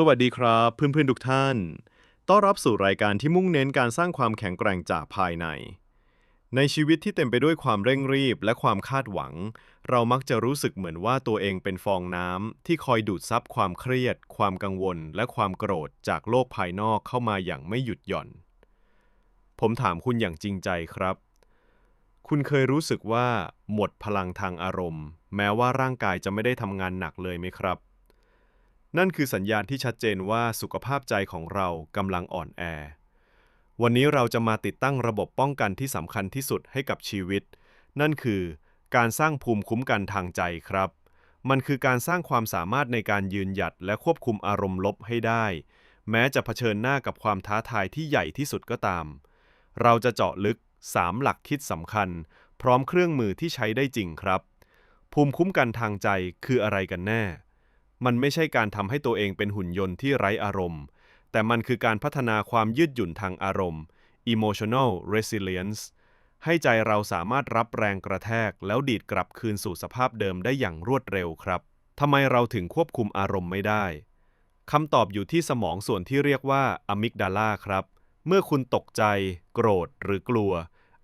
สวัสดีครับ เพื่อนๆทุกท่าน ต้อนรับสู่รายการที่มุ่งเน้นการสร้างความแข็งแกร่งจากภายใน ในชีวิตที่เต็มไปด้วยความเร่งรีบและความคาดหวัง เรามักจะรู้สึกเหมือนว่าตัวเองเป็นฟองน้ำที่คอยดูดซับความเครียด ความกังวล และความโกรธจากโลกภายนอกเข้ามาอย่างไม่หยุดหย่อน ผมถามคุณอย่างจริงใจครับ คุณเคยรู้สึกว่าหมดพลังทางอารมณ์ แม้ว่าร่างกายจะไม่ได้ทำงานหนักเลยไหมครับ นั่นคือสัญญาณที่ชัดเจนว่าสุขภาพใจของเรากำลังอ่อนแอ วันนี้เราจะมาติดตั้งระบบป้องกันที่สำคัญที่สุดให้กับชีวิต นั่นคือการสร้างภูมิคุ้มกันทางใจครับ มันคือการสร้างความสามารถในการยืนหยัดและควบคุมอารมณ์ลบให้ได้ แม้จะเผชิญหน้ากับความท้าทายที่ใหญ่ที่สุดก็ตาม เราจะเจาะลึก 3 หลักคิดสำคัญ พร้อมเครื่องมือที่ใช้ได้จริงครับ ภูมิคุ้มกันทางใจคืออะไรกันแน่ มันไม่ใช่การทำให้ตัวเองเป็นหุ่นยนต์ที่ไร้อารมณ์ แต่มันคือการพัฒนาความยืดหยุ่นทางอารมณ์ emotional resilience ให้ใจเราสามารถรับแรงกระแทก แล้วดีดกลับคืนสู่สภาพเดิมได้อย่างรวดเร็วครับทำไมเราถึงควบคุมอารมณ์ไม่ได้คำตอบอยู่ที่สมองส่วนที่เรียกว่าอะมิกดาลาครับ เมื่อคุณตกใจ โกรธ หรือกลัว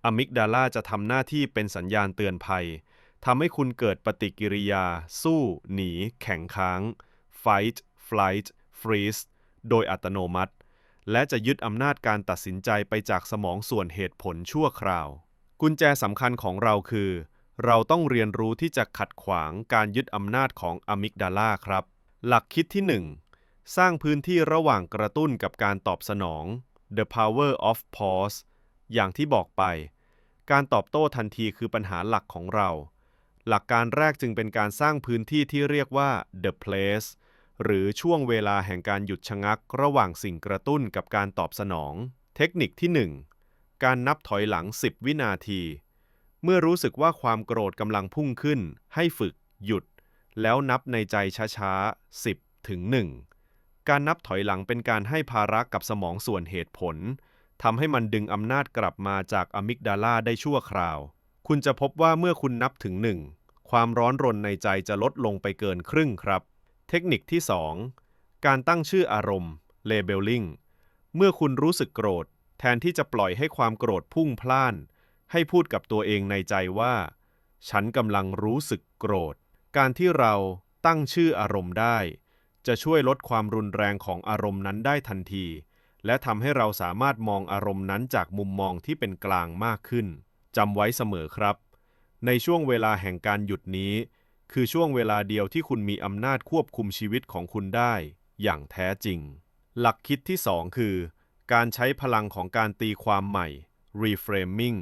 อะมิกดาลาจะทำหน้าที่เป็นสัญญาณเตือนภัย ทำให้คุณเกิดปฏิกิริยา สู้ หนี แข็งค้าง fight flight freeze โดยอัตโนมัติ และจะยึดอำนาจการตัดสินใจไปจากสมองส่วนเหตุผลชั่วคราว กุญแจสำคัญของเราคือ เราต้องเรียนรู้ที่จะขัดขวางการยึดอำนาจของอะมิกดาลาครับ หลักคิดที่ 1 สร้างพื้นที่ระหว่างกระตุ้นกับการตอบสนอง the power of pause อย่างที่บอกไป การตอบโต้ทันทีคือปัญหาหลักของเรา หลักการแรกจึงเป็นการสร้างพื้นที่ที่เรียกว่า the place หรือช่วงเวลาแห่งการหยุดชะงัก ระหว่างสิ่งกระตุ้นกับการตอบสนอง เทคนิคที่ 1 การนับถอยหลัง 10 วินาที เมื่อรู้สึกว่าความโกรธกำลังพุ่งขึ้น ให้ฝึก หยุด แล้วนับในใจช้าๆ 10 ถึง 1 การนับถอยหลังเป็นการให้ภาระกับสมองส่วนเหตุผลทำให้มันดึงอำนาจกลับมาจากอะมิกดาลาได้ชั่วคราว คุณจะพบว่าเมื่อคุณนับถึง 1 ความร้อนรนในใจจะลดลงไปเกินครึ่งครับ เทคนิคที่ 2 การตั้งชื่ออารมณ์ labeling เมื่อคุณรู้สึกโกรธ แทนที่จะปล่อยให้ความโกรธพุ่งพล่าน ให้พูดกับตัวเองในใจว่า ฉันกำลังรู้สึกโกรธ การที่เราตั้งชื่ออารมณ์ได้ จะช่วยลดความรุนแรงของอารมณ์นั้นได้ทันที และทำให้เราสามารถมองอารมณ์นั้นจากมุมมองที่เป็นกลางมากขึ้น จำไว้เสมอครับ ในช่วงเวลาแห่งการหยุดนี้ คือช่วงเวลาเดียวที่คุณมีอำนาจควบคุมชีวิตของคุณได้ อย่างแท้จริง หลักคิดที่ 2 คือ การใช้พลังของการตีความใหม่ reframing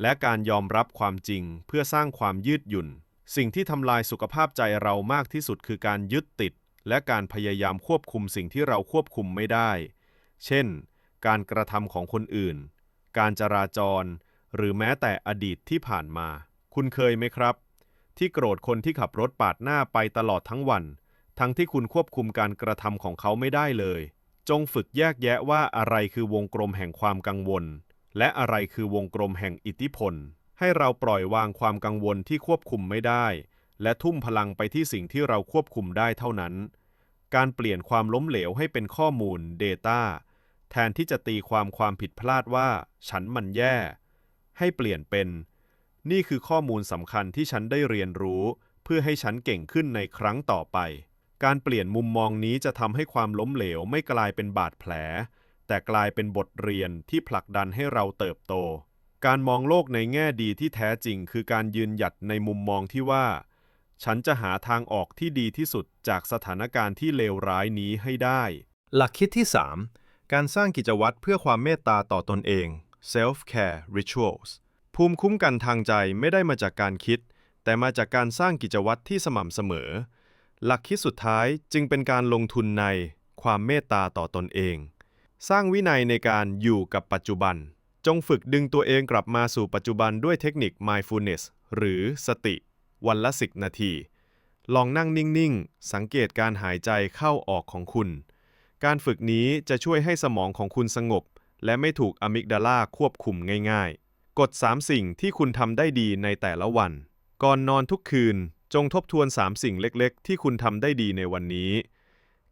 และการยอมรับความจริงเพื่อสร้างความยืดหยุ่น สิ่งที่ทำลายสุขภาพใจเรามากที่สุดคือการยึดติด และการพยายามควบคุมสิ่งที่เราควบคุมไม่ได้ เช่น การกระทำของคนอื่น การจราจร หรือแม้แต่อดีตที่ผ่านมา คุณเคยไหมครับ ที่โกรธคนที่ขับรถปาดหน้าไปตลอดทั้งวัน ทั้งที่คุณควบคุมการกระทำของเขาไม่ได้เลย จงฝึกแยกแยะว่าอะไรคือวงกลมแห่งความกังวล และอะไรคือวงกลมแห่งอิทธิพล ให้เราปล่อยวางความกังวลที่ควบคุมไม่ได้ และทุ่มพลังไปที่สิ่งที่เราควบคุมได้เท่านั้น การเปลี่ยนความล้มเหลวให้เป็นข้อมูล Data แทนที่จะตีความความผิดพลาดว่า ฉันมันแย่ ให้เปลี่ยนเป็น นี่คือข้อมูลสำคัญที่ฉันได้เรียนรู้ เพื่อให้ฉันเก่งขึ้นในครั้งต่อไป การเปลี่ยนมุมมองนี้จะทำให้ความล้มเหลวไม่กลายเป็นบาดแผล แต่กลายเป็นบทเรียนที่ผลักดันให้เราเติบโต การมองโลกในแง่ดีที่แท้จริง คือการยืนหยัดในมุมมองที่ว่า ฉันจะหาทางออกที่ดีที่สุดจากสถานการณ์ที่เลวร้ายนี้ให้ได้ หลักคิดที่ 3 การสร้างกิจวัตรเพื่อความเมตตาต่อตนเอง self care rituals ภูมิคุ้มกันทางใจไม่ได้มาจากการคิด แต่มาจากการสร้างกิจวัตรที่สม่ำเสมอ หลักคิดสุดท้ายจึงเป็นการลงทุนในความเมตตาต่อตนเอง สร้างวินัยในการอยู่กับปัจจุบัน จงฝึกดึงตัวเองกลับมาสู่ปัจจุบันด้วยเทคนิค mindfulness หรือสติ วันละสินาที ลองนั่งนิ่ง ๆ สังเกตการหายใจเข้าออกของคุณ การฝึกนี้จะช่วยให้สมองของคุณสงบ และไม่ถูกอะมิกดาลาควบคุมง่ายๆ กฎ 3 สิ่งที่คุณทำได้ดีในแต่ละวัน ก่อนนอนทุกคืนจงทบทวน 3 สิ่งเล็กๆ ที่คุณทำได้ดีในวันนี้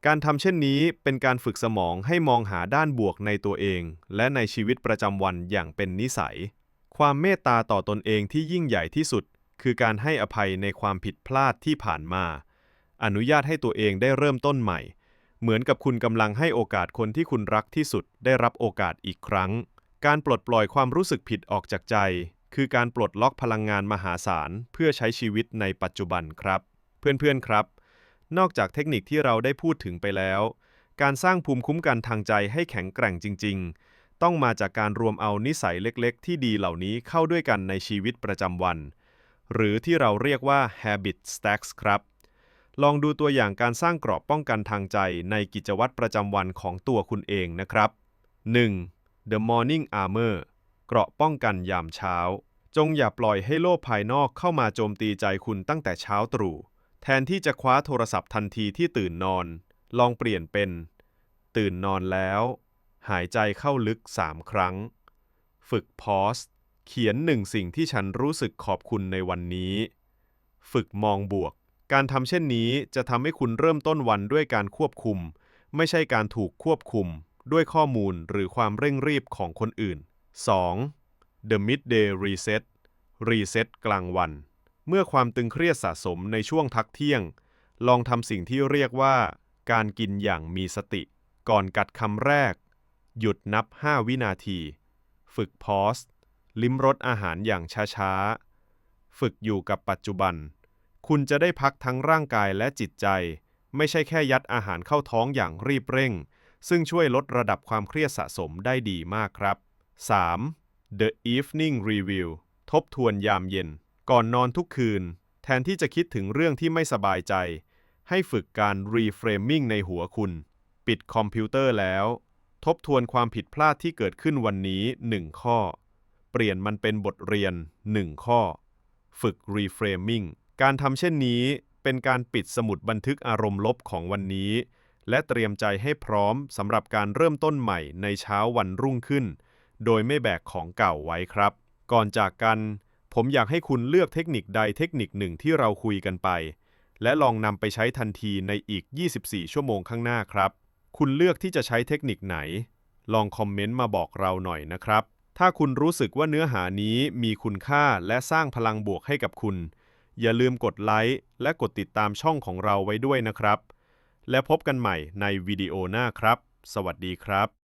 การทำเช่นนี้เป็นการฝึกสมองให้มองหาด้านบวกในตัวเอง และในชีวิตประจำวันอย่างเป็นนิสัย ความเมตตาต่อตนเองที่ยิ่งใหญ่ที่สุด คือการให้อภัยในความผิดพลาดที่ผ่านมา อนุญาตให้ตัวเองได้เริ่มต้นใหม่ เหมือนกับคุณกำลังให้โอกาสคนที่คุณรักที่สุดได้รับโอกาสอีกครั้ง การปลดปล่อยความรู้สึกผิดออกจากใจ คือการปลดล็อกพลังงานมหาศาล เพื่อใช้ชีวิตในปัจจุบันครับ เพื่อนๆครับ นอกจากเทคนิคที่เราได้พูดถึงไปแล้ว การสร้างภูมิคุ้มกันทางใจให้แข็งแกร่งจริง ๆ ต้องมาจากการรวมเอานิสัยเล็กๆ ที่ดีเหล่านี้เข้าด้วยกันในชีวิตประจำวัน หรือที่เราเรียกว่า habit stacks ครับ ลองดูตัวอย่างการสร้างกราะป้องกันทางใจในกิจวัตรประจำวันของตัวคุณเองนะครับ 1. The Morning Armor เกราะป้องกันยามเช้า จงอย่าปล่อยให้โลกภายนอกเข้ามาโจมตีใจคุณตั้งแต่เช้าตรู่ แทนที่จะคว้าโทรศัพท์ทันทีที่ตื่นนอน ลองเปลี่ยนเป็น ตื่นนอนแล้ว หายใจเข้าลึก 3 ครั้ง ฝึกพอสเขียนหนึ่งสิ่งที่ฉันรู้สึกขอบคุณในวันนี้ ฝึกมองบวก การทำเช่นนี้จะทำให้คุณเริ่มต้นวันด้วยการควบคุม ไม่ใช่การถูกควบคุม ด้วยข้อมูลหรือความเร่งรีบของคนอื่น 2. The Midday Reset Reset กลางวัน เมื่อความตึงเครียดสะสมในช่วงพักเที่ยง ลองทำสิ่งที่เรียกว่า การกินอย่างมีสติ ก่อนกัดคำแรก หยุดนับ 5 วินาที ฝึกพอสลิ้มรสอาหารอย่างช้าๆ ฝึกอยู่กับปัจจุบัน คุณจะได้พักทั้งร่างกายและจิตใจ ไม่ใช่แค่ยัดอาหารเข้าท้องอย่างรีบเร่ง ซึ่งช่วยลดระดับความเครียดสะสมได้ดีมากครับ 3. The Evening Review ทบทวนยามเย็น ก่อนนอนทุกคืน แทนที่จะคิดถึงเรื่องที่ไม่สบายใจ ให้ฝึกการ reframing ในหัวคุณ ปิดคอมพิวเตอร์แล้ว ทบทวนความผิดพลาดที่เกิดขึ้นวันนี้ 1 ข้อ เปลี่ยนมันเป็นบทเรียน 1 ข้อ ฝึก reframing การทำเช่นนี้เป็นการปิดสมุดบันทึกอารมณ์ลบของวันนี้ และเตรียมใจให้พร้อมสำหรับการเริ่มต้นใหม่ในเช้าวันรุ่งขึ้น โดยไม่แบกของเก่าไว้ครับ ก่อนจากกัน ผมอยากให้คุณเลือกเทคนิคใดเทคนิคหนึ่งที่เราคุยกันไป และลองนำไปใช้ทันทีในอีก 24 ชั่วโมงข้างหน้าครับ คุณเลือกที่จะใช้เทคนิคไหน ลองคอมเมนต์มาบอกเราหน่อยนะครับ ถ้าคุณรู้สึกว่าเนื้อหานี้มีคุณค่าและสร้างพลังบวกให้กับคุณ อย่าลืมกดไลค์และกดติดตามช่องของเราไว้ด้วยนะครับ และพบกันใหม่ในวิดีโอหน้าครับ สวัสดีครับ